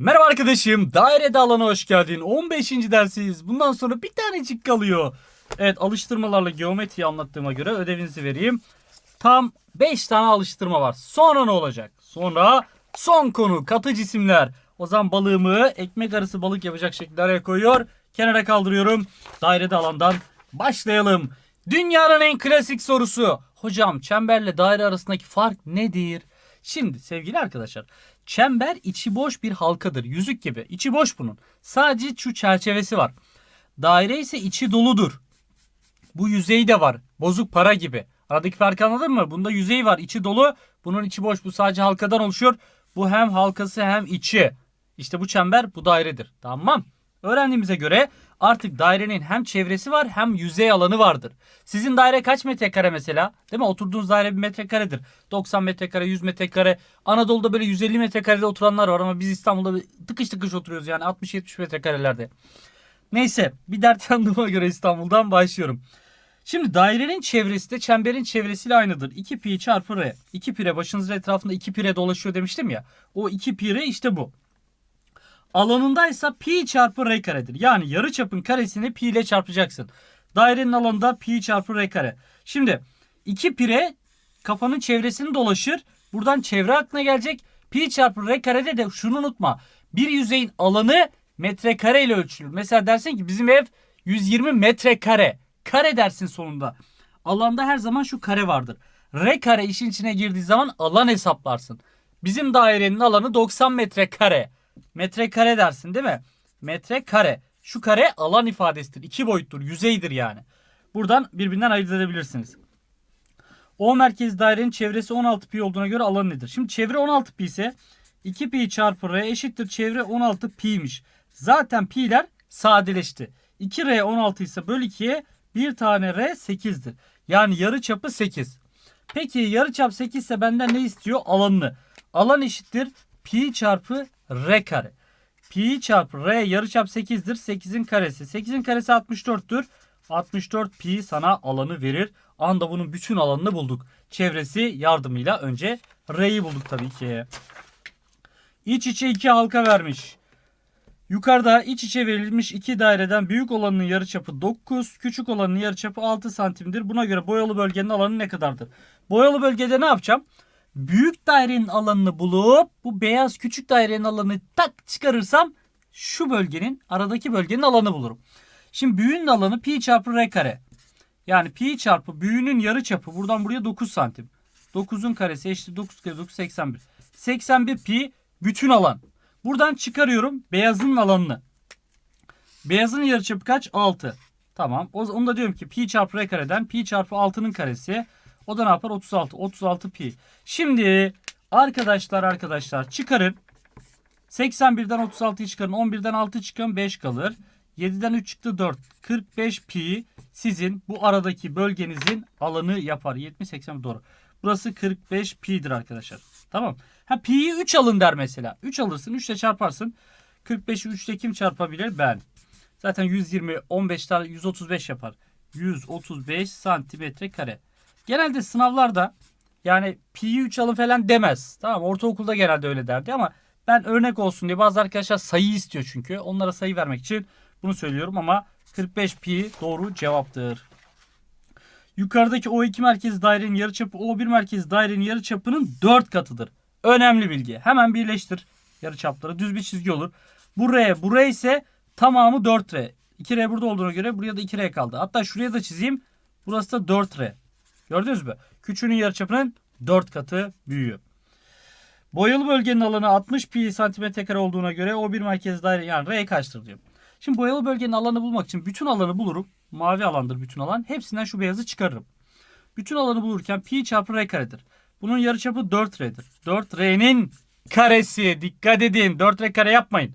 Merhaba arkadaşım. Dairede alana hoş geldin. 15. dersiyiz. Bundan sonra bir tanecik kalıyor. Evet alıştırmalarla geometriyi anlattığıma göre ödevinizi vereyim. Tam 5 tane alıştırma var. Sonra ne olacak? Sonra son konu katı cisimler. O zaman balığımı ekmek arası balık yapacak şekilde araya koyuyor. Kenara kaldırıyorum. Dairede alandan başlayalım. Dünyanın en klasik sorusu. Hocam çemberle daire arasındaki fark nedir? Şimdi sevgili arkadaşlar çember içi boş bir halkadır. Yüzük gibi. İçi boş bunun. Sadece şu çerçevesi var. Daire ise içi doludur. Bu yüzey de var. Bozuk para gibi. Aradaki farkı anladın mı? Bunda yüzey var. içi dolu. Bunun içi boş. Bu sadece halkadan oluşuyor. Bu hem halkası hem içi. İşte bu çember bu dairedir. Tamam. Öğrendiğimize göre artık dairenin hem çevresi var hem yüzey alanı vardır. Sizin daire kaç metrekare mesela? Değil mi? Oturduğunuz daire bir metrekaredir. 90 metrekare, 100 metrekare. Anadolu'da böyle 150 metrekarede oturanlar var ama biz İstanbul'da tıkış tıkış oturuyoruz yani 60-70 metrekarelerde. Neyse bir dert yandığıma göre İstanbul'dan başlıyorum. Şimdi dairenin çevresi de çemberin çevresiyle aynıdır. 2 pi çarpı r. 2 pire başınızın etrafında 2 pire dolaşıyor demiştim ya. O 2 pire işte bu. Alanındaysa pi çarpı r karedir. Yani yarı çapın karesini pi ile çarpacaksın. Dairenin alanında pi çarpı r kare. Şimdi 2 pire kafanın çevresini dolaşır. Buradan çevre aklına gelecek. Pi çarpı r karede de şunu unutma. Bir yüzeyin alanı metrekare ile ölçülür. Mesela dersin ki bizim ev 120 metrekare. Kare dersin sonunda. Alanda her zaman şu kare vardır. R kare işin içine girdiği zaman alan hesaplarsın. Bizim dairenin alanı 90 metrekare. Metrekare dersin değil mi? Metrekare. Şu kare alan ifadesidir. İki boyuttur. Yüzeydir yani. Buradan birbirinden ayırt edebilirsiniz. O merkez dairenin çevresi 16 pi olduğuna göre alanı nedir? Şimdi çevre 16 pi ise 2 pi çarpı r eşittir çevre 16 pi'ymiş. Zaten pi'ler sadeleşti. 2r 16 ise böl 2'ye bir tane r 8'dir. Yani yarı çapı 8. Peki yarı çap 8 ise benden ne istiyor? Alanını. Alan eşittir pi çarpı r kare. Pi çarpı r yarıçap 8'dir. 8'in karesi. 8'in karesi 64'tür. 64 pi sana alanı verir. Anda bunun bütün alanını bulduk. Çevresi yardımıyla önce r'yi bulduk tabii ki. İç içe iki halka vermiş. Yukarıda iç içe verilmiş iki daireden büyük olanın yarıçapı 9, küçük olanın yarıçapı 6 santimdir. Buna göre boyalı bölgenin alanı ne kadardır? Boyalı bölgede ne yapacağım? Büyük dairenin alanını bulup bu beyaz küçük dairenin alanını tak çıkarırsam şu bölgenin aradaki bölgenin alanı bulurum. Şimdi büyüğün alanı pi çarpı r kare. Yani pi çarpı büyüğünün yarı çapı buradan buraya 9 santim. 9'un karesi eşittir 9 kere 9 81. 81 pi bütün alan. Buradan çıkarıyorum beyazın alanını. Beyazın yarıçapı kaç? 6. Tamam. Onu da diyorum ki pi çarpı r kareden pi çarpı 6'nın karesi. O da ne yapar? 36. 36 pi. Şimdi arkadaşlar arkadaşlar çıkarın. 81'den 36'yı çıkarın. 11'den 6 çıkın 5 kalır. 7'den 3 çıktı 4. 45 pi sizin bu aradaki bölgenizin alanı yapar. 70 80 doğru. Burası 45 pi'dir arkadaşlar. Tamam. Ha pi'yi 3 alın der mesela. 3 alırsın 3 ile çarparsın. 45'i 3 ile kim çarpabilir? Ben. Zaten 120 15 tane 135 yapar. 135 santimetre kare. Genelde sınavlarda yani pi'yi 3 alın falan demez. Tamam ortaokulda genelde öyle derdi ama ben örnek olsun diye bazı arkadaşlar sayı istiyor çünkü. Onlara sayı vermek için bunu söylüyorum ama 45 pi doğru cevaptır. Yukarıdaki O2 merkez dairenin yarıçapı O1 merkez dairenin yarıçapının 4 katıdır. Önemli bilgi. Hemen birleştir yarıçapları. Düz bir çizgi olur. Bu R, bu R ise tamamı 4R. 2R burada olduğuna göre buraya da 2R kaldı. Hatta şuraya da çizeyim. Burası da 4R. Gördünüz mü? Küçüğünün yarıçapının 4 katı büyüğü. Boyalı bölgenin alanı 60 pi santimetre kare olduğuna göre o bir merkez daire yani R kaçtır diyor. Şimdi boyalı bölgenin alanı bulmak için bütün alanı bulurum. Mavi alandır bütün alan. Hepsinden şu beyazı çıkarırım. Bütün alanı bulurken pi çarpı R karedir. Bunun yarıçapı 4R'dir. 4R'nin karesi. Dikkat edin. 4R kare yapmayın.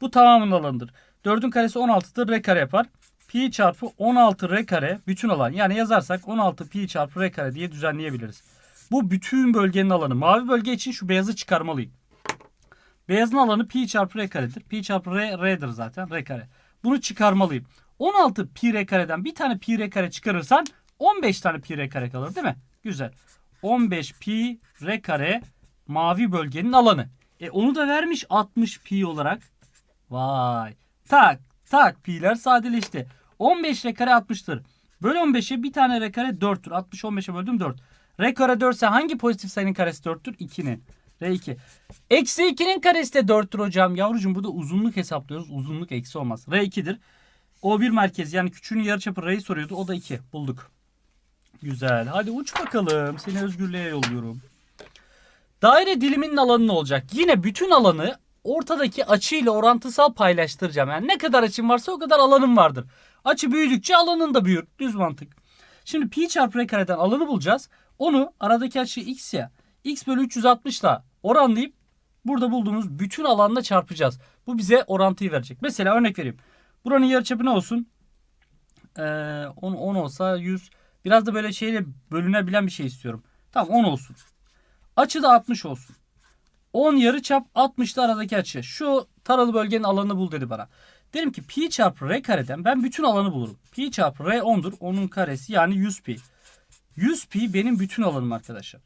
Bu tamamının alanıdır. 4'ün karesi 16'dır. R kare yapar. Pi çarpı 16 R kare bütün alan. Yani yazarsak 16 pi çarpı R kare diye düzenleyebiliriz. Bu bütün bölgenin alanı. Mavi bölge için şu beyazı çıkarmalıyım. Beyazın alanı pi çarpı r karedir. Pi çarpı r, r'dir zaten. R kare. Bunu çıkarmalıyım. 16 pi r kareden bir tane pi r kare çıkarırsan 15 tane pi r kare kalır değil mi? Güzel. 15 pi r kare mavi bölgenin alanı. E onu da vermiş 60 pi olarak. Vay. Tak tak pi'ler sadeleşti. 15 r kare 60'tır. Böl 15'e bir tane r kare 4'tür. 60 15'e böldüm 4. R kare 4 ise hangi pozitif sayının karesi 4'tür? 2'nin. R2. Eksi 2'nin karesi de 4'tür hocam. Yavrucuğum burada uzunluk hesaplıyoruz. Uzunluk eksi olmaz. R2'dir. O1 merkez yani küçüğün yarıçapı R'yi soruyordu. O da 2. Bulduk. Güzel. Hadi uç bakalım. Seni özgürlüğe yolluyorum. Daire diliminin alanı ne olacak? Yine bütün alanı ortadaki açıyla orantısal paylaştıracağım. Yani ne kadar açım varsa o kadar alanım vardır. Açı büyüdükçe alanın da büyür. Düz mantık. Şimdi pi çarpı r kareden alanı bulacağız. Onu aradaki açı x ya. x bölü 360 ile oranlayıp burada bulduğumuz bütün alanla çarpacağız. Bu bize orantıyı verecek. Mesela örnek vereyim. Buranın yarıçapı ne olsun? Ee, 10, 10 olsa 100. Biraz da böyle şeyle bölünebilen bir şey istiyorum. Tamam 10 olsun. Açı da 60 olsun. 10 yarı çap 60 da aradaki açı. Şu taralı bölgenin alanını bul dedi bana. Derim ki pi çarpı r kareden ben bütün alanı bulurum. Pi çarpı r 10'dur. Onun karesi yani 100 pi. 100 pi benim bütün alanım arkadaşlar.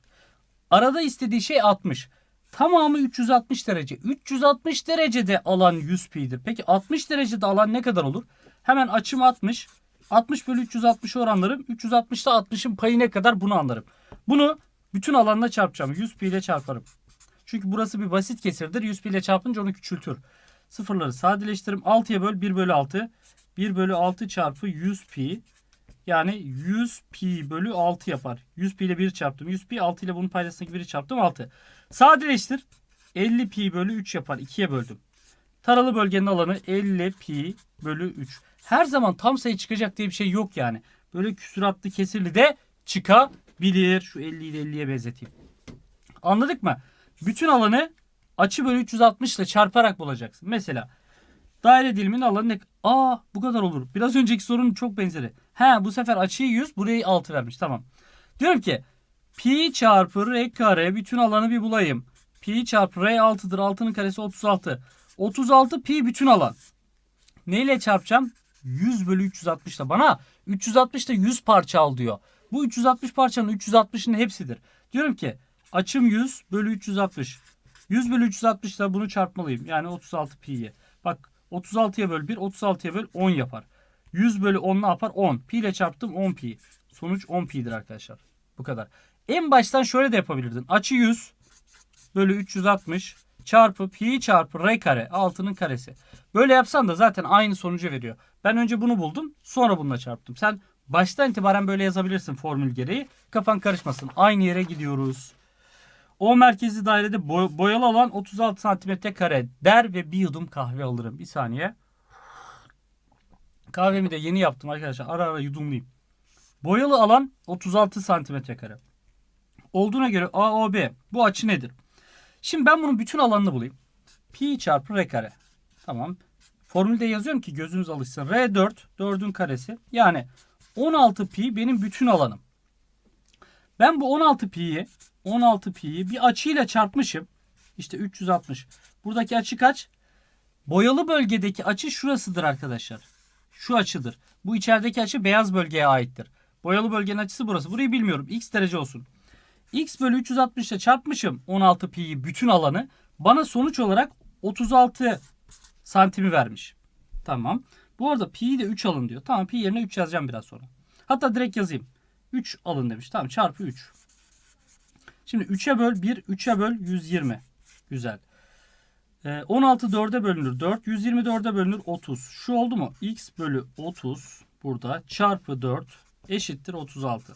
Arada istediği şey 60. Tamamı 360 derece. 360 derecede alan 100 pi'dir. Peki 60 derecede alan ne kadar olur? Hemen açım 60. 60 bölü 360 oranlarım. 360'da 60'ın payı ne kadar bunu anlarım. Bunu bütün alanla çarpacağım. 100 pi ile çarparım. Çünkü burası bir basit kesirdir. 100 pi ile çarpınca onu küçültür. Sıfırları sadeleştiririm. 6'ya böl 1 bölü 6. 1 bölü 6 çarpı 100 pi. Yani 100 pi bölü 6 yapar. 100 pi ile 1 çarptım. 100 pi 6 ile bunun paydasındaki 1'i çarptım 6. Sadeleştir. 50 pi bölü 3 yapar. 2'ye böldüm. Taralı bölgenin alanı 50 pi bölü 3. Her zaman tam sayı çıkacak diye bir şey yok yani. Böyle küsuratlı kesirli de çıkabilir. Şu 50 ile 50'ye benzeteyim. Anladık mı? Bütün alanı açı bölü 360 ile çarparak bulacaksın. Mesela daire diliminin alanı ne? Aa bu kadar olur. Biraz önceki sorunun çok benzeri. He bu sefer açıyı 100 burayı 6 vermiş. Tamam. Diyorum ki pi çarpı r kare bütün alanı bir bulayım. Pi çarpı r 6'dır. 6'nın karesi 36. 36 pi bütün alan. Neyle çarpacağım? 100 bölü 360 da bana 360 da 100 parça al diyor. Bu 360 parçanın 360'ın hepsidir. Diyorum ki açım 100 bölü 360. 100 bölü 360 da bunu çarpmalıyım. Yani 36 pi'ye. Bak 36'ya böl 1 36'ya böl 10 yapar. 100 bölü 10 ne yapar? 10. Pi ile çarptım 10 pi. Sonuç 10 pi'dir arkadaşlar. Bu kadar. En baştan şöyle de yapabilirdin. Açı 100 bölü 360 çarpı pi çarpı r kare altının karesi. Böyle yapsan da zaten aynı sonucu veriyor. Ben önce bunu buldum sonra bununla çarptım. Sen baştan itibaren böyle yazabilirsin formül gereği. Kafan karışmasın. Aynı yere gidiyoruz. O merkezi dairede boy- boyalı alan 36 santimetre kare der ve bir yudum kahve alırım. Bir saniye. Kahvemi de yeni yaptım arkadaşlar. Ara ara yudumlayayım. Boyalı alan 36 santimetre kare. Olduğuna göre AOB bu açı nedir? Şimdi ben bunun bütün alanını bulayım. Pi çarpı r kare. Tamam. Formülde yazıyorum ki gözünüz alışsın. R4 4'ün karesi. Yani 16 pi benim bütün alanım. Ben bu 16 pi'yi 16 pi'yi bir açıyla çarpmışım. İşte 360. Buradaki açı kaç? Boyalı bölgedeki açı şurasıdır arkadaşlar. Şu açıdır. Bu içerideki açı beyaz bölgeye aittir. Boyalı bölgenin açısı burası. Burayı bilmiyorum. X derece olsun. X bölü 360 ile çarpmışım 16 pi'yi bütün alanı. Bana sonuç olarak 36 santimi vermiş. Tamam. Bu arada pi'yi de 3 alın diyor. Tamam pi yerine 3 yazacağım biraz sonra. Hatta direkt yazayım. 3 alın demiş. Tamam çarpı 3. Şimdi 3'e böl 1, 3'e böl 120. Güzel. Ee, 16 4'e bölünür 4. 124'e bölünür 30. Şu oldu mu? X bölü 30 burada çarpı 4 eşittir 36.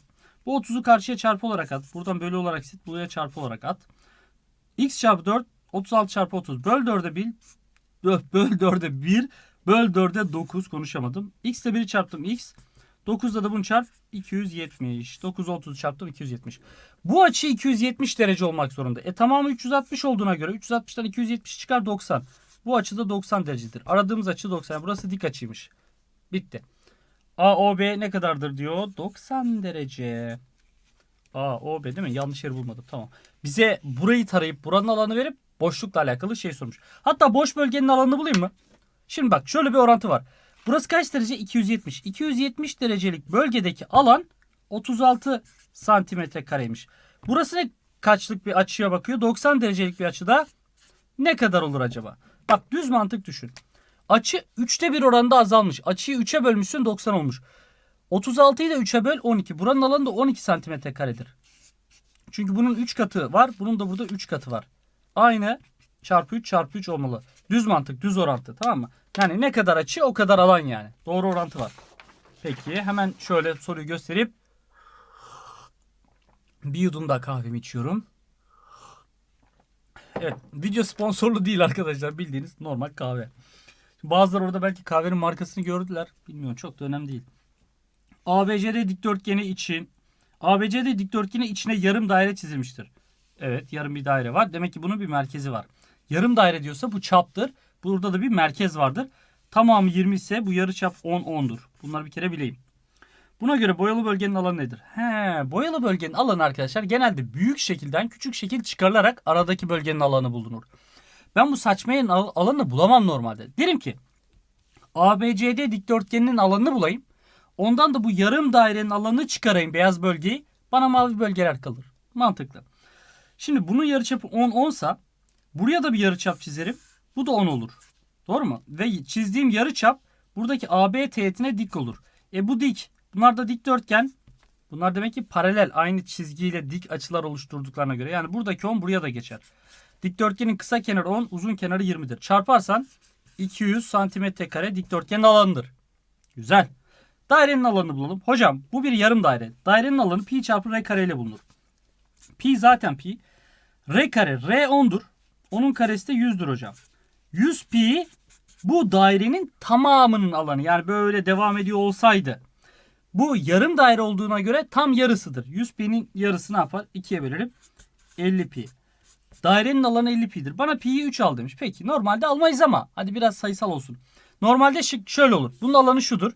Bu 30'u karşıya çarpı olarak at. Buradan bölü olarak sit. Buraya çarpı olarak at. X çarpı 4 36 çarpı 30. Böl 4'e 1. Böl, böl 4'e 1. Böl 4'e 9 konuşamadım. X ile 1'i çarptım X. 9'da da bunu çarp 270. 9 30 çarptım 270. Bu açı 270 derece olmak zorunda. E tamamı 360 olduğuna göre 360'tan 270 çıkar 90. Bu açı da 90 derecedir. Aradığımız açı 90. Yani burası dik açıymış. Bitti. AOB ne kadardır diyor. 90 derece. AOB değil mi? Yanlış yeri bulmadım. Tamam. Bize burayı tarayıp buranın alanı verip boşlukla alakalı şey sormuş. Hatta boş bölgenin alanını bulayım mı? Şimdi bak şöyle bir orantı var. Burası kaç derece? 270. 270 derecelik bölgedeki alan 36 santimetre kareymiş. Burası ne kaçlık bir açıya bakıyor? 90 derecelik bir açıda ne kadar olur acaba? Bak düz mantık düşün. Açı 3'te 1 oranında azalmış. Açıyı 3'e bölmüşsün 90 olmuş. 36'yı da 3'e böl 12. Buranın alanı da 12 santimetre karedir. Çünkü bunun 3 katı var. Bunun da burada 3 katı var. Aynı çarpı 3 çarpı 3 olmalı. Düz mantık, düz orantı tamam mı? Yani ne kadar açı o kadar alan yani. Doğru orantı var. Peki hemen şöyle soruyu gösterip bir yudum daha kahvemi içiyorum. Evet video sponsorlu değil arkadaşlar bildiğiniz normal kahve. Bazıları orada belki kahvenin markasını gördüler. Bilmiyorum çok da önemli değil. ABCD dikdörtgeni için ABCD dikdörtgeni içine yarım daire çizilmiştir. Evet yarım bir daire var. Demek ki bunun bir merkezi var. Yarım daire diyorsa bu çaptır. Burada da bir merkez vardır. Tamamı 20 ise bu yarıçap 10 10'dur. Bunları bir kere bileyim. Buna göre boyalı bölgenin alanı nedir? He, boyalı bölgenin alanı arkadaşlar genelde büyük şekilden küçük şekil çıkarılarak aradaki bölgenin alanı bulunur. Ben bu saçma yerin al- alanını bulamam normalde. Derim ki ABCD dikdörtgeninin alanını bulayım. Ondan da bu yarım dairenin alanını çıkarayım beyaz bölgeyi. Bana mavi bölgeler kalır. Mantıklı. Şimdi bunun yarıçapı 10 10 buraya da bir yarıçap çizerim. Bu da 10 olur. Doğru mu? Ve çizdiğim yarıçap buradaki AB teğetine dik olur. E bu dik. Bunlar da dikdörtgen. Bunlar demek ki paralel aynı çizgiyle dik açılar oluşturduklarına göre. Yani buradaki 10 buraya da geçer. Dikdörtgenin kısa kenarı 10, uzun kenarı 20'dir. Çarparsan 200 santimetre kare dikdörtgenin alanıdır. Güzel. Dairenin alanını bulalım. Hocam bu bir yarım daire. Dairenin alanı pi çarpı r kare ile bulunur. Pi zaten pi. R kare r 10'dur. Onun karesi de 100'dür hocam. 100 pi bu dairenin tamamının alanı. Yani böyle devam ediyor olsaydı. Bu yarım daire olduğuna göre tam yarısıdır. 100 pi'nin yarısı ne yapar? 2'ye bölerim. 50 pi. Dairenin alanı 50 pi'dir. Bana pi'yi 3 al demiş. Peki normalde almayız ama hadi biraz sayısal olsun. Normalde şık şöyle olur. Bunun alanı şudur.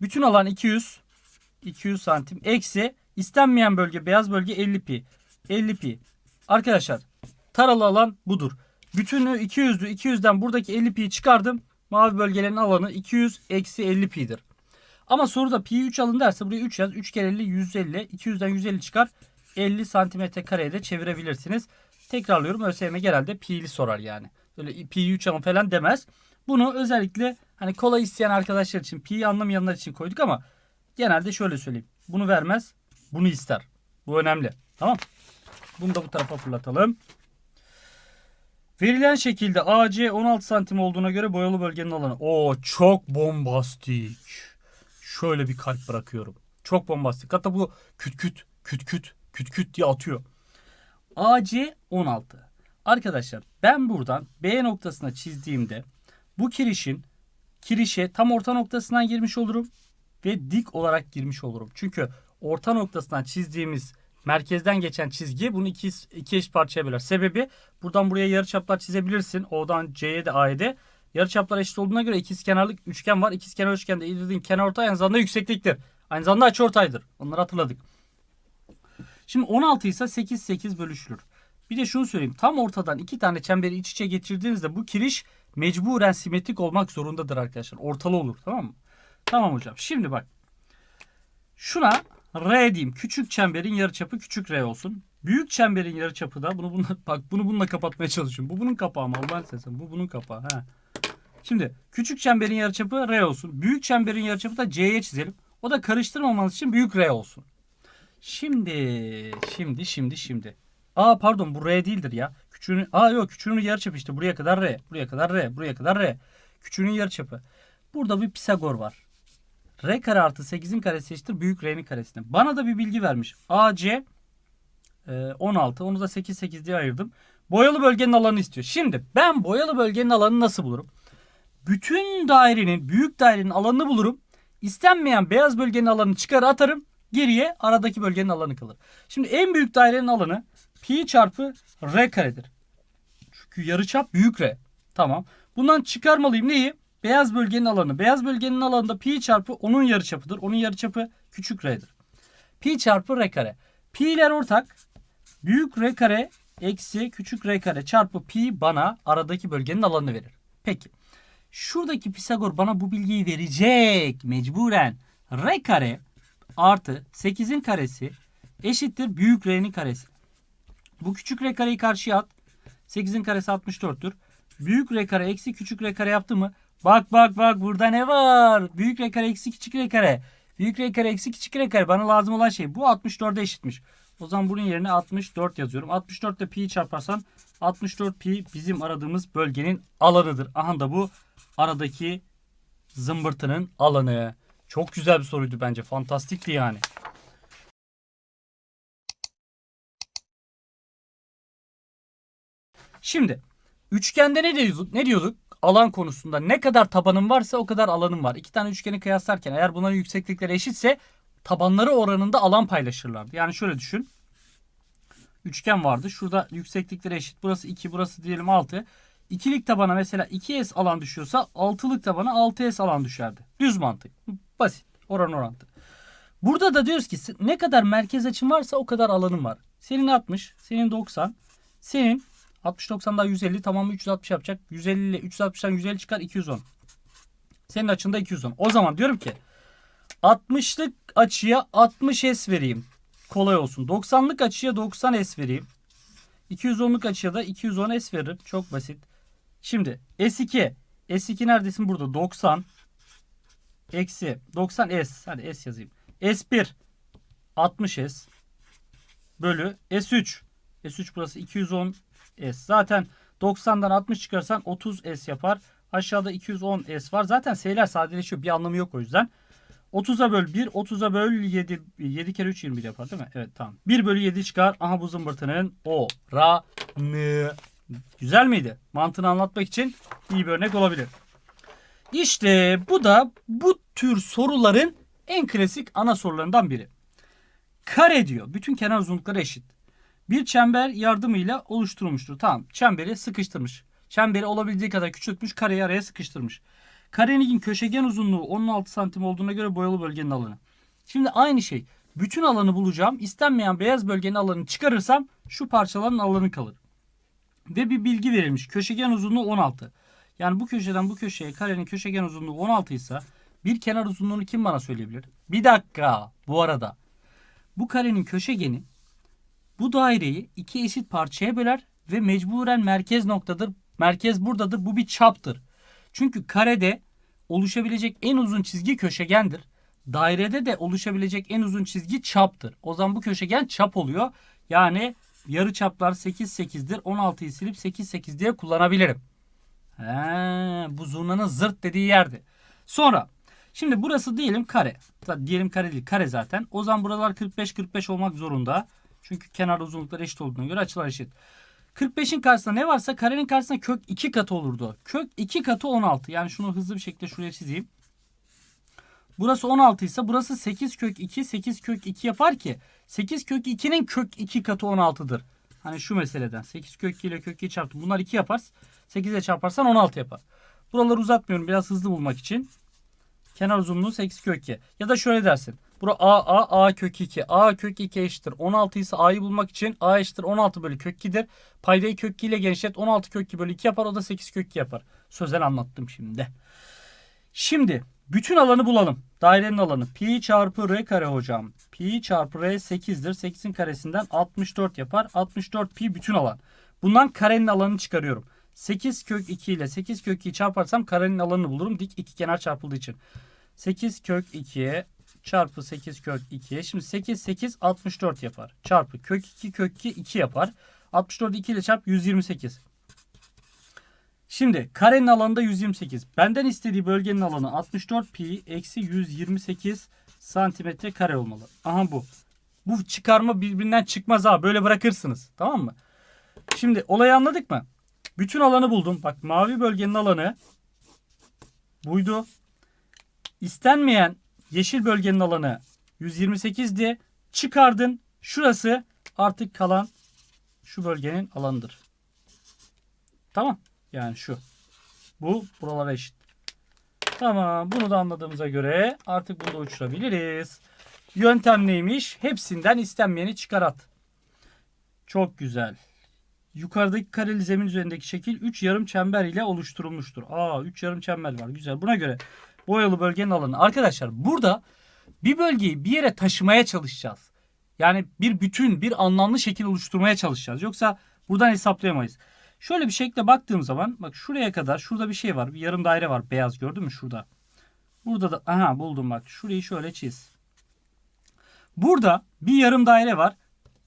Bütün alan 200 200 santim eksi istenmeyen bölge beyaz bölge 50 pi. 50 pi. Arkadaşlar taralı alan budur. Bütünü 200'dü. 200'den buradaki 50 pi'yi çıkardım. Mavi bölgelerin alanı 200 eksi 50 pi'dir. Ama soruda pi 3 alın derse buraya 3 yaz. 3 kere 50 150. 200'den 150 çıkar. 50 santimetre kareye de çevirebilirsiniz. Tekrarlıyorum ÖSYM genelde pi'li sorar yani. Böyle pi 3 alın falan demez. Bunu özellikle hani kolay isteyen arkadaşlar için pi'yi anlamayanlar için koyduk ama genelde şöyle söyleyeyim. Bunu vermez. Bunu ister. Bu önemli. Tamam. Bunu da bu tarafa fırlatalım. Verilen şekilde AC 16 santim olduğuna göre boyalı bölgenin alanı. O çok bombastik. Şöyle bir kalp bırakıyorum. Çok bombastik. Hatta bu küt küt küt küt küt küt diye atıyor. AC 16. Arkadaşlar ben buradan B noktasına çizdiğimde bu kirişin kirişe tam orta noktasından girmiş olurum ve dik olarak girmiş olurum. Çünkü orta noktasından çizdiğimiz merkezden geçen çizgi bunu iki, iki eş parçaya böler. Sebebi buradan buraya yarıçaplar çizebilirsin. O'dan C'ye de A'ya de. Yarıçaplar eşit olduğuna göre ikizkenarlık üçgen var. İkizkenar üçgende indirdiğin kenar ortay aynı zamanda yüksekliktir. Aynı zamanda açıortaydır. Onları hatırladık. Şimdi 16 ise 8 8 bölüşülür. Bir de şunu söyleyeyim. Tam ortadan iki tane çemberi iç içe getirdiğinizde bu kiriş mecburen simetrik olmak zorundadır arkadaşlar. Ortalı olur tamam mı? Tamam hocam. Şimdi bak. Şuna R diyeyim. Küçük çemberin yarıçapı küçük R olsun. Büyük çemberin yarıçapı da bunu bununla bak bunu bununla kapatmaya çalışıyorum. Bu bunun kapağı mı? Allah'ın sesini. Bu bunun kapağı. Ha. Şimdi küçük çemberin yarıçapı R olsun. Büyük çemberin yarıçapı da C'ye çizelim. O da karıştırmamanız için büyük R olsun. Şimdi, şimdi, şimdi, şimdi. Aa pardon bu R değildir ya. Küçüğünün, aa yok küçüğünün yarıçapı işte buraya kadar R, buraya kadar R, buraya kadar R. Küçüğünün yarıçapı. Burada bir Pisagor var. R kare artı 8'in karesi eşittir büyük R'nin karesine. Bana da bir bilgi vermiş. AC e, 16. Onu da 8 8 diye ayırdım. Boyalı bölgenin alanını istiyor. Şimdi ben boyalı bölgenin alanını nasıl bulurum? Bütün dairenin, büyük dairenin alanını bulurum. İstenmeyen beyaz bölgenin alanını çıkar atarım. Geriye aradaki bölgenin alanı kalır. Şimdi en büyük dairenin alanı pi çarpı r karedir. Çünkü yarıçap büyük r. Tamam. Bundan çıkarmalıyım neyi? Beyaz bölgenin alanı. Beyaz bölgenin alanı da pi çarpı onun yarıçapıdır. Onun yarıçapı küçük r'dir. Pi çarpı r kare. Pi'ler ortak. Büyük r kare eksi küçük r kare çarpı pi bana aradaki bölgenin alanını verir. Peki. Şuradaki Pisagor bana bu bilgiyi verecek mecburen. R kare artı 8'in karesi eşittir büyük R'nin karesi. Bu küçük R kareyi karşıya at. 8'in karesi 64'tür. Büyük r kare eksi küçük r kare yaptı mı? Bak bak bak burada ne var? Büyük r kare eksi küçük r kare. Büyük r kare eksi küçük r kare. Bana lazım olan şey bu 64'e eşitmiş. O zaman bunun yerine 64 yazıyorum. 64 ile pi'yi çarparsan 64 pi bizim aradığımız bölgenin alanıdır. Aha da bu aradaki zımbırtının alanı. Çok güzel bir soruydu bence. Fantastikti yani. Şimdi üçgende ne diyorduk? Ne diyorduk? Alan konusunda ne kadar tabanın varsa o kadar alanın var. İki tane üçgeni kıyaslarken eğer bunların yükseklikleri eşitse tabanları oranında alan paylaşırlardı. Yani şöyle düşün. Üçgen vardı. Şurada yükseklikleri eşit. Burası 2, burası diyelim 6. İkilik tabana mesela 2S alan düşüyorsa altılık tabana 6S alan düşerdi. Düz mantık. Basit. Oran orantı. Burada da diyoruz ki ne kadar merkez açın varsa o kadar alanın var. Senin 60, senin 90, senin 60 90 daha 150 tamamı 360 yapacak. 150 ile 360'dan 150 çıkar 210. Senin açında 210. O zaman diyorum ki 60'lık açıya 60 S vereyim. Kolay olsun. 90'lık açıya 90 S vereyim. 210'luk açıya da 210 S veririm. Çok basit. Şimdi S2. S2 neredesin? Burada. 90 eksi 90 S. Hadi S yazayım. S1 60 S bölü S3. S3 burası 210 S. Zaten 90'dan 60 çıkarsan 30 S yapar. Aşağıda 210 S var. Zaten sayılar sadeleşiyor. Bir anlamı yok o yüzden. 30'a böl 1, 30'a böl 7, 7 kere 3 21 yapar değil mi? Evet tamam. 1 bölü 7 çıkar. Aha bu zımbırtının oranı. Güzel miydi? Mantığını anlatmak için iyi bir örnek olabilir. İşte bu da bu tür soruların en klasik ana sorularından biri. Kare diyor. Bütün kenar uzunlukları eşit. Bir çember yardımıyla oluşturulmuştur. Tamam. Çemberi sıkıştırmış. Çemberi olabildiği kadar küçültmüş. Kareyi araya sıkıştırmış. Karenin köşegen uzunluğu 16 santim olduğuna göre boyalı bölgenin alanı. Şimdi aynı şey. Bütün alanı bulacağım. İstenmeyen beyaz bölgenin alanını çıkarırsam şu parçaların alanı kalır. Ve bir bilgi verilmiş. Köşegen uzunluğu 16. Yani bu köşeden bu köşeye karenin köşegen uzunluğu 16 ise bir kenar uzunluğunu kim bana söyleyebilir? Bir dakika. Bu arada bu karenin köşegeni bu daireyi iki eşit parçaya böler ve mecburen merkez noktadır. Merkez buradadır. Bu bir çaptır. Çünkü karede oluşabilecek en uzun çizgi köşegendir. Dairede de oluşabilecek en uzun çizgi çaptır. O zaman bu köşegen çap oluyor. Yani yarı çaplar 8 8'dir. 16'yı silip 8 8 diye kullanabilirim. He, bu zurnanın zırt dediği yerdi. Sonra şimdi burası diyelim kare. Diyelim kare değil kare zaten. O zaman buralar 45 45 olmak zorunda. Çünkü kenar uzunlukları eşit olduğuna göre açılar eşit. 45'in karşısında ne varsa karenin karşısında kök 2 katı olurdu. Kök 2 katı 16. Yani şunu hızlı bir şekilde şuraya çizeyim. Burası 16 ise burası 8 kök 2 8 kök 2 yapar ki 8 kök 2'nin kök 2 katı 16'dır. Hani şu meseleden 8 kök 2 ile kök 2 çarptım. Bunlar 2 yapar. 8 ile çarparsan 16 yapar. Buraları uzatmıyorum biraz hızlı bulmak için. Kenar uzunluğu 8 kök 2. Ya da şöyle dersin. Bura A, A, A kök 2. A kök 2 eşittir. 16 ise A'yı bulmak için A eşittir 16 bölü kök 2'dir. Paydayı kök 2 ile genişlet. 16 kök 2 bölü 2 yapar. O da 8 kök 2 yapar. Sözel anlattım şimdi. Şimdi bütün alanı bulalım. Dairenin alanı. Pi çarpı r kare hocam. Pi çarpı r 8'dir. 8'in karesinden 64 yapar. 64 pi bütün alan. Bundan karenin alanını çıkarıyorum. 8 kök 2 ile 8 kök 2'yi çarparsam karenin alanını bulurum. Dik iki kenar çarpıldığı için. 8 kök 2'ye çarpı 8 kök 2'ye. Şimdi 8 8 64 yapar. Çarpı kök 2 kök 2 2 yapar. 64 2 ile çarp 128. Şimdi karenin alanı da 128. Benden istediği bölgenin alanı 64 pi eksi 128 santimetre kare olmalı. Aha bu. Bu çıkarma birbirinden çıkmaz ha. Böyle bırakırsınız. Tamam mı? Şimdi olayı anladık mı? Bütün alanı buldum. Bak mavi bölgenin alanı buydu. İstenmeyen yeşil bölgenin alanı 128'di. Çıkardın. Şurası artık kalan şu bölgenin alanıdır. Tamam. Yani şu. Bu buralara eşit. Tamam. Bunu da anladığımıza göre artık bunu da uçurabiliriz. Yöntem neymiş? Hepsinden istenmeyeni çıkar at. Çok güzel. Yukarıdaki kareli zemin üzerindeki şekil 3 yarım çember ile oluşturulmuştur. Aa 3 yarım çember var. Güzel. Buna göre boyalı bölgenin alanı. Arkadaşlar burada bir bölgeyi bir yere taşımaya çalışacağız. Yani bir bütün, bir anlamlı şekil oluşturmaya çalışacağız. Yoksa buradan hesaplayamayız. Şöyle bir şekle baktığım zaman bak şuraya kadar şurada bir şey var. Bir yarım daire var beyaz gördün mü şurada. Burada da aha buldum bak. Şurayı şöyle çiz. Burada bir yarım daire var.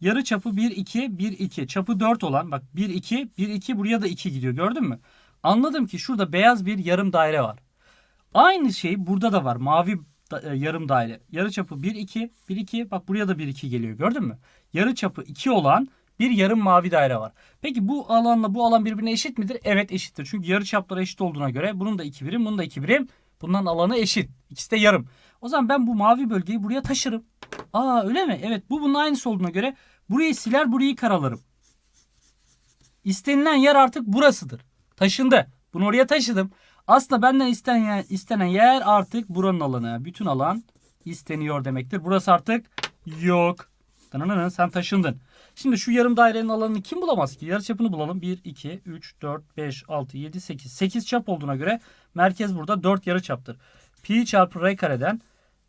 Yarı çapı 1 2 1 2. Çapı 4 olan bak 1 2 1 2 buraya da 2 gidiyor. Gördün mü? Anladım ki şurada beyaz bir yarım daire var. Aynı şey burada da var. Mavi da- e, yarım daire. Yarı çapı 1 2 1 2 bak buraya da 1 2 geliyor. Gördün mü? Yarı çapı 2 olan bir yarım mavi daire var. Peki bu alanla bu alan birbirine eşit midir? Evet eşittir. Çünkü yarı çapları eşit olduğuna göre bunun da 2 birim, bunun da 2 birim. Bunların alanı eşit. İkisi de yarım. O zaman ben bu mavi bölgeyi buraya taşırım. Aa öyle mi? Evet bu bunun aynısı olduğuna göre burayı siler burayı karalarım. İstenilen yer artık burasıdır. Taşındı. Bunu oraya taşıdım. Aslında benden istenen, istenen yer artık buranın alanı. Bütün alan isteniyor demektir. Burası artık yok. Tananana, sen taşındın. Şimdi şu yarım dairenin alanını kim bulamaz ki? Yarıçapını bulalım. 1, 2, 3, 4, 5, 6, 7, 8. 8 çap olduğuna göre merkez burada 4 yarıçaptır. Pi çarpı r kareden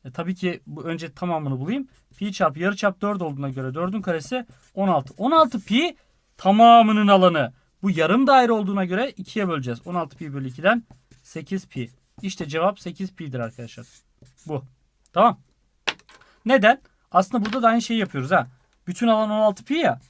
e, tabii ki bu önce tamamını bulayım. Pi çarpı yarıçap 4 olduğuna göre 4'ün karesi 16. 16 pi tamamının alanı. Bu yarım daire olduğuna göre 2'ye böleceğiz. 16 pi bölü 2'den 8 pi. İşte cevap 8 pi'dir arkadaşlar. Bu. Tamam. Neden? Aslında burada da aynı şeyi yapıyoruz ha. Bütün alan 16 pi ya.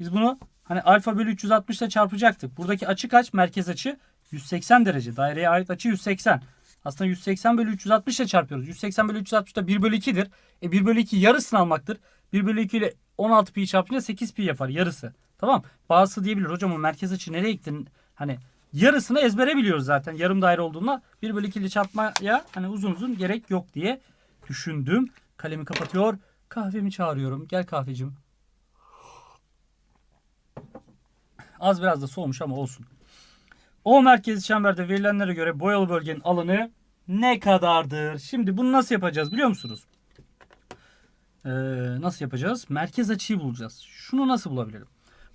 Biz bunu hani alfa bölü 360 ile çarpacaktık. Buradaki açı kaç? Merkez açı 180 derece. Daireye ait açı 180. Aslında 180 bölü 360 ile çarpıyoruz. 180 bölü 360 da 1 bölü 2'dir. E 1 bölü 2 yarısını almaktır. 1 bölü 2 ile 16 pi çarpınca 8 pi yapar yarısı. Tamam. Bazısı diyebilir hocam o merkez açı nereye gittin? Hani yarısını ezbere biliyoruz zaten. Yarım daire olduğunda 1 bölü 2 ile çarpmaya hani uzun uzun gerek yok diye düşündüm. Kalemi kapatıyor. Kahvemi çağırıyorum. Gel kahvecim. Az biraz da soğumuş ama olsun. O merkezi çemberde verilenlere göre boyalı bölgenin alanı ne kadardır? Şimdi bunu nasıl yapacağız biliyor musunuz? Ee, nasıl yapacağız? Merkez açıyı bulacağız. Şunu nasıl bulabilirim?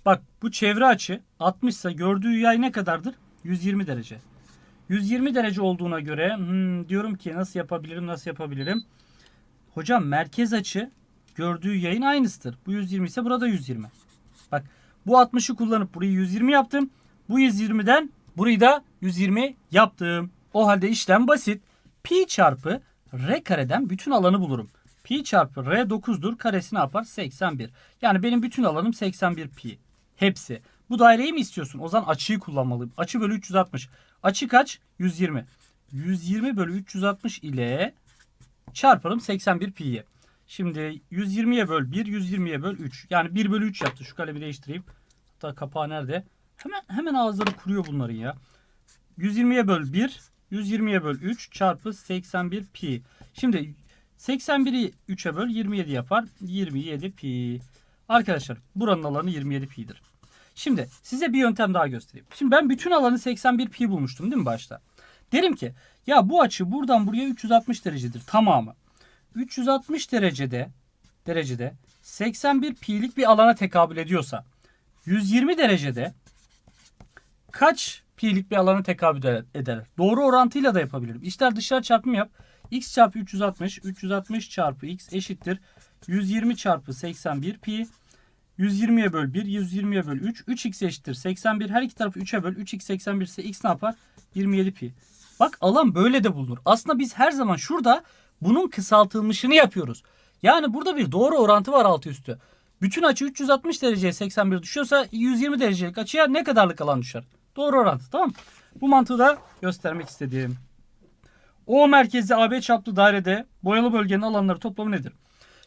Bak bu çevre açı 60 ise gördüğü yay ne kadardır? 120 derece. 120 derece olduğuna göre hmm, diyorum ki nasıl yapabilirim nasıl yapabilirim? Hocam merkez açı gördüğü yayın aynısıdır. Bu 120 ise burada 120. Bak bu 60'ı kullanıp burayı 120 yaptım. Bu 120'den burayı da 120 yaptım. O halde işlem basit. Pi çarpı r kareden bütün alanı bulurum. Pi çarpı r 9'dur. Karesi ne yapar? 81. Yani benim bütün alanım 81 pi. Hepsi. Bu daireyi mi istiyorsun? O zaman açıyı kullanmalıyım. Açı bölü 360. Açı kaç? 120. 120 bölü 360 ile çarparım 81 pi'yi. Şimdi 120'ye böl 1, 120'ye böl 3. Yani 1 bölü 3 yaptı. Şu kalemi değiştireyim. Hatta kapağı nerede? Hemen hemen ağızları kuruyor bunların ya. 120'ye böl 1, 120'ye böl 3 çarpı 81 pi. Şimdi 81'i 3'e böl 27 yapar. 27 pi. Arkadaşlar buranın alanı 27 pi'dir. Şimdi size bir yöntem daha göstereyim. Şimdi ben bütün alanı 81 pi bulmuştum değil mi başta? Derim ki ya bu açı buradan buraya 360 derecedir tamamı. 360 derecede derecede 81 pi'lik bir alana tekabül ediyorsa 120 derecede kaç pi'lik bir alana tekabül eder? Doğru orantıyla da yapabilirim. İşler dışlar çarpımı yap. x çarpı 360 360 çarpı x eşittir 120 çarpı 81 pi 120'ye böl 1, 120'ye böl 3. 3x eşittir 81. Her iki tarafı 3'e böl. 3x 81 ise x ne yapar? 27 pi. Bak alan böyle de bulunur. Aslında biz her zaman şurada bunun kısaltılmışını yapıyoruz. Yani burada bir doğru orantı var altı üstü. Bütün açı 360 dereceye 81 düşüyorsa 120 derecelik açıya ne kadarlık alan düşer? Doğru orantı tamam mı? Bu mantığı da göstermek istedim. O merkezi AB çaplı dairede boyalı bölgenin alanları toplamı nedir?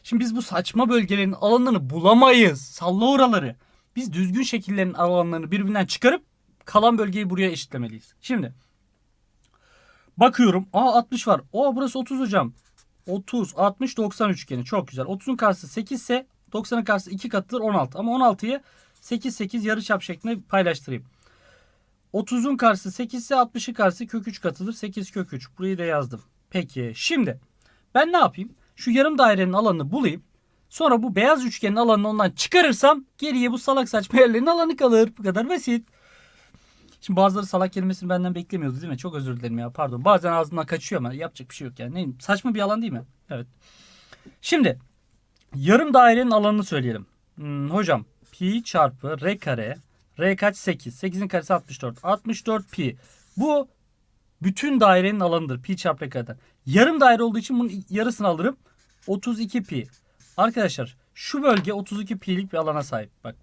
Şimdi biz bu saçma bölgelerin alanlarını bulamayız. Salla oraları. Biz düzgün şekillerin alanlarını birbirinden çıkarıp kalan bölgeyi buraya eşitlemeliyiz. Şimdi bakıyorum. Aa 60 var. Aa burası 30 hocam. 30, 60, 90 üçgeni. Çok güzel. 30'un karşısı 8 ise 90'ın karşısı 2 katıdır 16. Ama 16'yı 8, 8 yarıçap şeklinde paylaştırayım. 30'un karşısı 8 ise 60'ın karşısı kök 3 katıdır. 8 kök 3. Burayı da yazdım. Peki şimdi ben ne yapayım? Şu yarım dairenin alanını bulayım. Sonra bu beyaz üçgenin alanını ondan çıkarırsam geriye bu salak saçma yerlerin alanı kalır. Bu kadar basit. Şimdi bazıları salak kelimesini benden beklemiyordu değil mi? Çok özür dilerim ya pardon. Bazen ağzımdan kaçıyor ama yapacak bir şey yok yani. Ne, saçma bir alan değil mi? Evet. Şimdi yarım dairenin alanını söyleyelim. Hmm, hocam pi çarpı r kare R kaç? 8. 8'in karesi 64. 64 pi. Bu bütün dairenin alanıdır. Pi çarpı R kareden. Yarım daire olduğu için bunun yarısını alırım. 32 pi. Arkadaşlar şu bölge 32 pi'lik bir alana sahip. Bak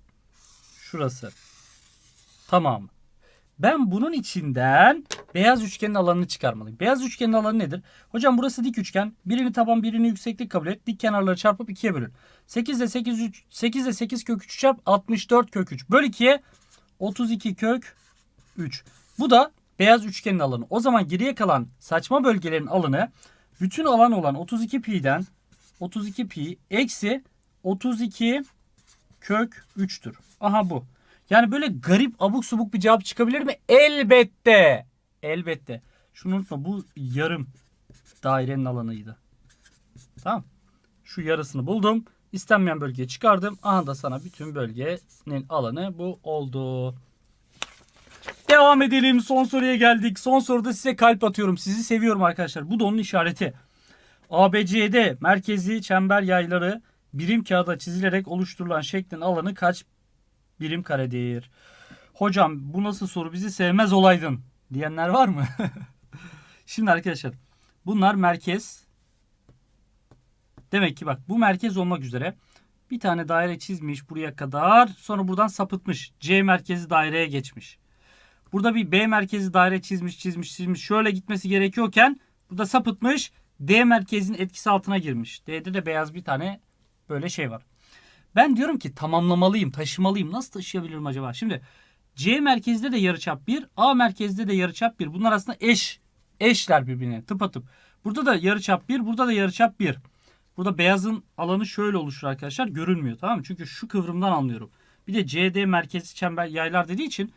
şurası. Tamam. Ben bunun içinden beyaz üçgenin alanını çıkarmalıyım. Beyaz üçgenin alanı nedir? Hocam burası dik üçgen. Birini taban birini yükseklik kabul et. Dik kenarları çarpıp ikiye bölün. 8 ile 8, 3, 8 ile 8 kök 3 çarp 64 kök 3. Böl 2'ye 32 kök 3. Bu da beyaz üçgenin alanı. O zaman geriye kalan saçma bölgelerin alanı bütün alan olan 32 pi'den 32 pi eksi 32 kök 3'tür. Aha bu. Yani böyle garip abuk subuk bir cevap çıkabilir mi? Elbette. Elbette. Şunu unutma bu yarım dairenin alanıydı. Tamam. Şu yarısını buldum. İstenmeyen bölgeye çıkardım. Aha da sana bütün bölgenin alanı bu oldu. Devam edelim. Son soruya geldik. Son soruda size kalp atıyorum. Sizi seviyorum arkadaşlar. Bu da onun işareti. ABCD merkezi çember yayları birim kağıda çizilerek oluşturulan şeklin alanı kaç birim karedir? Hocam bu nasıl soru bizi sevmez olaydın diyenler var mı? Şimdi arkadaşlar bunlar merkez. Demek ki bak bu merkez olmak üzere bir tane daire çizmiş buraya kadar sonra buradan sapıtmış. C merkezi daireye geçmiş. Burada bir B merkezi daire çizmiş çizmiş çizmiş şöyle gitmesi gerekiyorken burada sapıtmış D merkezinin etkisi altına girmiş. D'de de beyaz bir tane böyle şey var. Ben diyorum ki tamamlamalıyım, taşımalıyım. Nasıl taşıyabilirim acaba? Şimdi C merkezde de yarıçap 1, A merkezde de yarıçap 1. Bunlar aslında eş. Eşler birbirine tıpatıp. Burada da yarıçap 1, burada da yarıçap 1. Burada beyazın alanı şöyle oluşur arkadaşlar. Görünmüyor tamam mı? Çünkü şu kıvrımdan anlıyorum. Bir de CD merkezi çember yaylar dediği için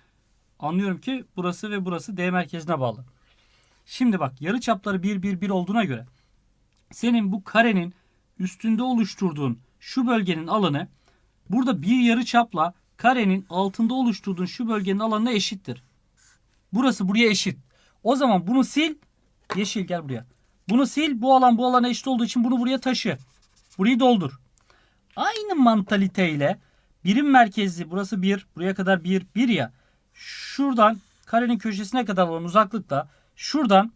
anlıyorum ki burası ve burası D merkezine bağlı. Şimdi bak yarı çapları 1 1 1 olduğuna göre senin bu karenin üstünde oluşturduğun şu bölgenin alanı burada bir yarı çapla karenin altında oluşturduğun şu bölgenin alanına eşittir. Burası buraya eşit. O zaman bunu sil. Yeşil gel buraya. Bunu sil. Bu alan bu alana eşit olduğu için bunu buraya taşı. Burayı doldur. Aynı mantaliteyle birim merkezi burası 1. Buraya kadar 1. 1 ya. Şuradan karenin köşesine kadar olan uzaklıkta şuradan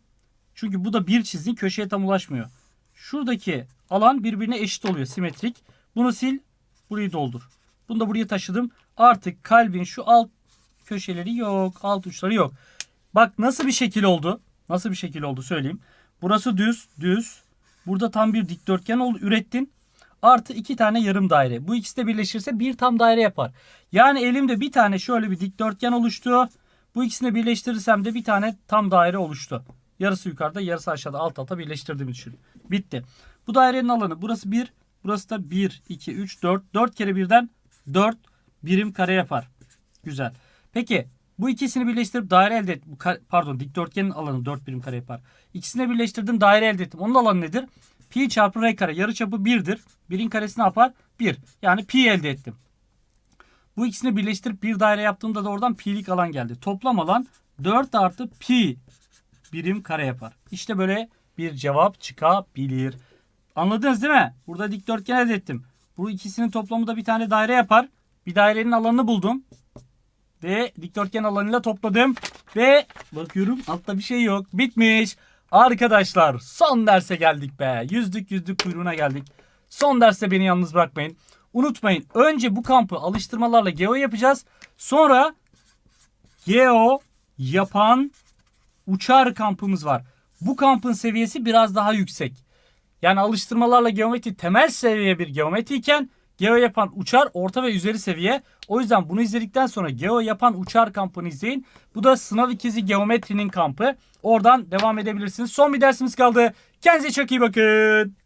çünkü bu da bir çizgi köşeye tam ulaşmıyor. Şuradaki alan birbirine eşit oluyor simetrik. Bunu sil burayı doldur. Bunu da buraya taşıdım. Artık kalbin şu alt köşeleri yok. Alt uçları yok. Bak nasıl bir şekil oldu. Nasıl bir şekil oldu söyleyeyim. Burası düz düz. Burada tam bir dikdörtgen oldu, ürettin. Artı iki tane yarım daire. Bu ikisi de birleşirse bir tam daire yapar. Yani elimde bir tane şöyle bir dikdörtgen oluştu. Bu ikisini birleştirirsem de bir tane tam daire oluştu. Yarısı yukarıda yarısı aşağıda alt alta birleştirdiğimi düşün. Bitti. Bu dairenin alanı burası 1. Burası da 1, 2, 3, 4. 4 kere birden 4 birim kare yapar. Güzel. Peki bu ikisini birleştirip daire elde et. Pardon dikdörtgenin alanı 4 birim kare yapar. İkisini birleştirdim daire elde ettim. Onun alanı nedir? Pi çarpı r kare. Yarıçapı 1'dir. 1'in karesi ne yapar? 1. Yani pi elde ettim. Bu ikisini birleştirip bir daire yaptığımda da oradan pi'lik alan geldi. Toplam alan 4 artı pi birim kare yapar. İşte böyle bir cevap çıkabilir. Anladınız değil mi? Burada dikdörtgen elde ettim. Bu ikisinin toplamı da bir tane daire yapar. Bir dairenin alanını buldum. Ve dikdörtgen alanıyla topladım. Ve bakıyorum altta bir şey yok. Bitmiş. Arkadaşlar son derse geldik be. Yüzdük yüzdük kuyruğuna geldik. Son derste beni yalnız bırakmayın. Unutmayın önce bu kampı alıştırmalarla geo yapacağız. Sonra geo yapan uçar kampımız var. Bu kampın seviyesi biraz daha yüksek. Yani alıştırmalarla geometri temel seviye bir geometri iken geo yapan uçar orta ve üzeri seviye. O yüzden bunu izledikten sonra geo yapan uçar kampını izleyin. Bu da sınav ikizi geometrinin kampı. Oradan devam edebilirsiniz. Son bir dersimiz kaldı. Kendinize çok iyi bakın.